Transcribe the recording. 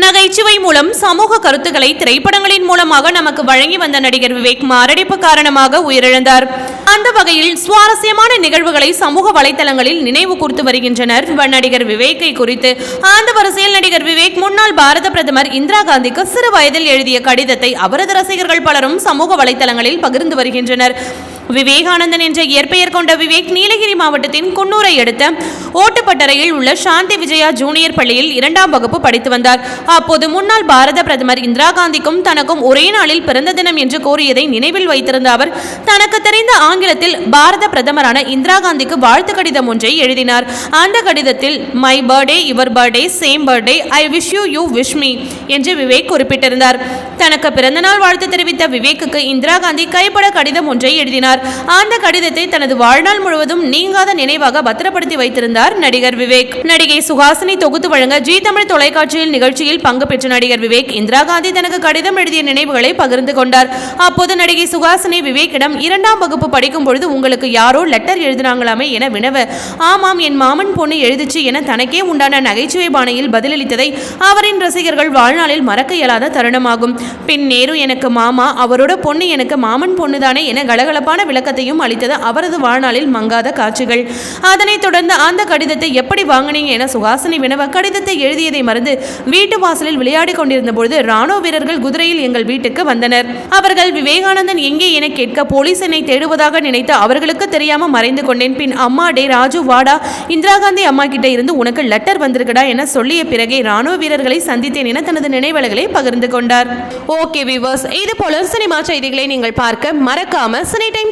நகைச்சுவை மூலம் சமூக கருத்துக்களை திரைப்படங்களின் மூலமாக நமக்கு வழங்கி வந்த நடிகர் விவேக் மாரடைப்பு காரணமாக உயிரிழந்தார். அந்த வகையில் சுவாரஸ்யமான நிகழ்வுகளை சமூக வலைதளங்களில் நினைவு கூர்த்து வருகின்றனர் நடிகர் விவேக்கை குறித்து. அந்த வரிசையில் நடிகர் விவேக் முன்னாள் பாரத பிரதமர் இந்திரா காந்திக்கு சிறு வயதில் எழுதிய கடிதத்தை அவரது ரசிகர்கள் பலரும் சமூக வலைதளங்களில் பகிர்ந்து வருகின்றனர். விவேகானந்தன் என்ற இயற்பெயர் கொண்ட விவேக் நீலகிரி மாவட்டத்தின் குன்னூரை அடுத்த ஓட்டுப்பட்டறையில் உள்ள சாந்தி விஜயா ஜூனியர் பள்ளியில் இரண்டாம் வகுப்பு படித்து வந்தார். அப்போது முன்னாள் பாரத பிரதமர் இந்திரா காந்திக்கும் தனக்கும் ஒரே நாளில் பிறந்த தினம் என்று கூறியதை நினைவில் வைத்திருந்த அவர் தனக்கு தெரிந்த ஆங்கிலத்தில் பாரத பிரதமரான இந்திரா காந்திக்கு வாழ்த்து கடிதம் ஒன்றை எழுதினார். அந்த கடிதத்தில் my birthday your birthday same birthday I wish you you wish me என்று விவேக் குறிப்பிட்டிருந்தார். தனக்கு பிறந்தநாள் வாழ்த்து தெரிவித்த விவேக்குக்கு இந்திரா காந்தி கைப்பட கடிதம் ஒன்றை எழுதினார். அந்த கடிதத்தை தனது வாழ்நாள் முழுவதும் நீங்காத நினைவாக பத்திரப்படுத்தி வைத்திருந்தார் நடிகர் விவேக். நடிகை சுஹாசினி தொகுத்து வழங்க ஜி தமிழ் தொலைக்காட்சியில் நிகழ்ச்சியில் பங்கு பெற்ற நடிகர் விவேக் இந்திரா காந்தி தனக்கு கடிதம் எழுதிய நினைவுகளை பகிர்ந்து கொண்டார். அப்போது நடிகை சுஹாசினி விவேக்கிடம் இரண்டாம் வகுப்பு படிக்கும் பொழுது உங்களுக்கு யாரோ லெட்டர் எழுதினாங்களாமே என வினவ ஆமாம் என் மாமன் பொண்ணு எழுதிச்சு என தனக்கே உண்டான நகைச்சுவை பாணியில் பதிலளித்ததை அவரின் ரசிகர்கள் வாழ்நாளில் மறக்க இயலாத தருணமாகும். பின் நேரு எனக்கு மாமா அவரோட பொண்ணு எனக்கு மாமன் பொண்ணுதானே என கலகலப்பான விளக்கத்தையும் அளித்தது அவரது வாழ்நாளில் மங்காத காட்சிகள். அதனைத் தொடர்ந்து அந்த கடிதத்தை எப்படி வாங்கினீங்க என சுகாசினி வினவ கடிதத்தை எழுதியதை மறந்து வீட்டு வாசலில் விளையாடிக் கொண்டிருந்த பொழுது ராணுவ வீரர்கள் குதிரையில் எங்கள் வீட்டுக்கு வந்தனர். அவர்கள் விவேகானந்தன் எங்கே? என கேட்க போலீஸ் என்னை தேடுவதாக நினைத்து அவர்களுக்கு தெரியாம மறைந்து கொண்டேன். பின் அம்மா டே ராஜு வாடா. இந்திரா காந்தி அம்மா கிட்ட இருந்து உனக்கு லெட்டர் வந்திருக்குடா என சொல்லிய பிறகே ராணுவ வீரர்களை சந்தித்தேன் என தனது நினைவலைகளை பகிர்ந்து கொண்டார். ஓகே விவர்ஸ் இது போல சினிமா செய்திகளை நீங்கள் பார்க்க மறக்காம சினி டைம்